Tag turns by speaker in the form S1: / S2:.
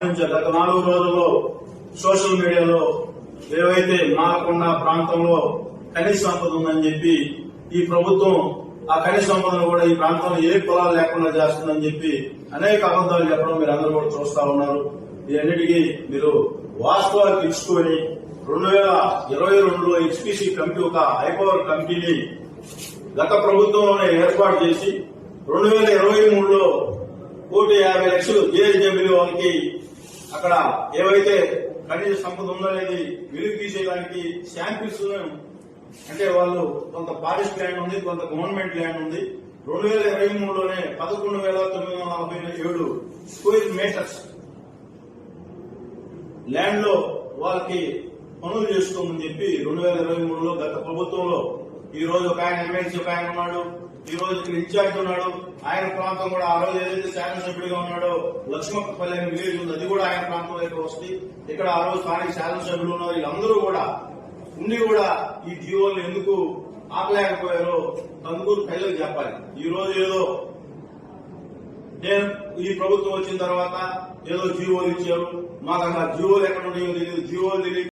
S1: గత నాలుగు రోజుల్లో సోషల్ మీడియాలో ఏవైతే మాలకొండ ప్రాంతంలో ఖనిజ సంపద ఉందని చెప్పి ఈ ప్రభుత్వం ఆ ఖనిజ సంపదను కూడా ఈ ప్రాంతంలో ఏ కులాలు లేకుండా చేస్తుందని చెప్పి అనేక అబద్దాలు చెప్పడం మీరు అందరూ కూడా చూస్తా ఉన్నారు. ఇవన్నిటికీ మీరు వాస్తవాలు ఇచ్చుకొని రెండు వేల ఇరవై రెండులో హెచ్పిసి కమిటీ ఒక హైపవర్ కమిటీని గత ప్రభుత్వంలోనే ఏర్పాటు చేసి రెండు వేల ఇరవై మూడులో కోటి యాభై లక్షలు జేఎస్డబ్ల్యూ వాళ్ళకి అక్కడ ఏవైతే ఖనిజ సంపద ఉందో అనేది వెలుగు తీసేయడానికి శాంపిల్స్ అంటే వాళ్ళు కొంత ఫారెస్ట్ ల్యాండ్ ఉంది కొంత గవర్నమెంట్ ల్యాండ్ ఉంది. రెండు వేల ఇరవై మూడులోనే పదకొండు వేల తొమ్మిది వందల నలభై ఏడు స్క్వేర్ మీటర్స్ ల్యాండ్లో వాళ్ళకి పనులు చేసుకోమని చెప్పి రెండు వేల ఇరవై మూడులో గత ప్రభుత్వంలో ఈ రోజు ఒక ఆయన ఎమ్మెల్సీ ఒక ఆయన ఉన్నాడు. ఈ రోజు ఇక్కడ ఇన్ఛార్జ్ ఉన్నాడు. ఆయన ప్రాంతం కూడా ఆ రోజు ఏదైతే శాసనసభ్యుడిగా ఉన్నాడో లక్ష్మణ అనే విలేజ్ ఉంది అది కూడా ఆయన ప్రాంతంలోకి వస్తుంది. ఇక్కడ ఆ రోజు స్థానిక శాసనసభ్యులు ఉన్నారు. వీళ్ళందరూ కూడా ఉండి కూడా ఈ జీవోలు ఎందుకు ఆపలేకపోయారో కందుకూరు ప్రజలకు చెప్పాలి. ఈ రోజు ఏదో నేను ఈ ప్రభుత్వం వచ్చిన తర్వాత ఏదో జీవోలు ఇచ్చారు. మాకు అసలు జీవోలు ఎక్కడ ఉన్నాయో తెలియదు. జీవోలు తెలియదు